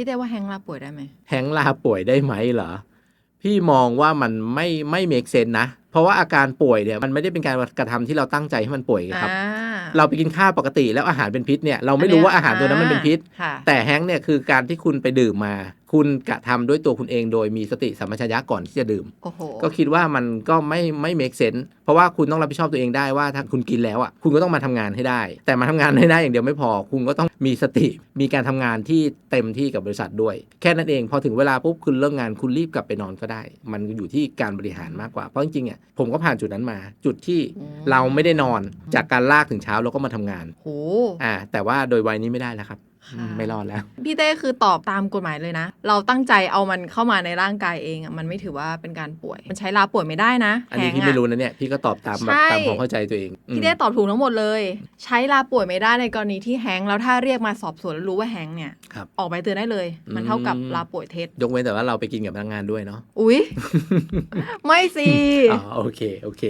พี่เต้ว่าแฮงลาป่วยได้ไหมแฮงก์ลาป่วยได้ไหมเหรอ พี่มองว่ามันไม่ไม่เมกเซนนะ เพราะว่าอาการป่วยเนี่ยมันไม่ได้เป็นการกระทำที่เราตั้งใจให้มันป่วยครับอ่าเราไปกินข้าวปกติแล้วอาหารเป็นพิษเนี่ยเราไม่รู้ว่าอาหารตัวนั้นมันเป็นพิษค่ะแต่แฮงก์เนี่ยคือการที่คุณไปดื่มมา คุณกระทำด้วยตัวคุณเองโดยมีสติสัมปชัญญะก่อนที่จะดื่มโอ้โหก็คิดว่ามันก็ไม่ไม่เมกเซนเพราะว่าคุณต้องรับผิดชอบตัวเองได้ว่าถ้าคุณกินแล้วอะคุณก็ต้องมาทำงานให้ได้ แต่มาทำงานให้ได้อย่างเดียวไม่พอ คุณก็ต้องมีสติมีการทำงานที่เต็มที่กับบริษัทด้วย แค่นั้นเองพอถึงเวลาปุ๊บคุณเลิกงานคุณรีบกลับไปนอนก็ได้ มันอยู่ที่การบริหารมากกว่าเพราะจริงๆอะผมก็ผ่านจุดนั้นมา จุดที่เราไม่ได้นอนจากการลากถึงเช้าแล้วก็มาทำงานโหอ่าแต่ว่าโดยวัยนี้ไม่ได้แล้วครับอืมค่ะ ไม่รอดแล้ว พี่เต้คือตอบตามกฎหมายเลยนะ เราตั้งใจเอามันเข้ามาในร่างกายเองอะมันไม่ถือว่าเป็นการป่วย มันใช้ลาป่วยไม่ได้นะ อันนี้แฮงพี่อะไม่รู้นะเนี่ย พี่ก็ตอบตามแบบใช่ตามความเข้าใจตัวเองอืมพี่เต้ตอบถูกทั้งหมดเลย ใช้ลาป่วยไม่ได้ในกรณีที่แฮงก์แล้วถ้าเรียกมาสอบสวนแล้วรู้ว่าแฮงก์เนี่ยครับออกใบเตือนได้เลย มันอืมเท่ากับลาป่วยเท็จยกเว้นแต่ว่าเราไปกินกับพนักงานด้วยเนาะ อุ๊ยไม่สิ อ๋อโอเคโอเค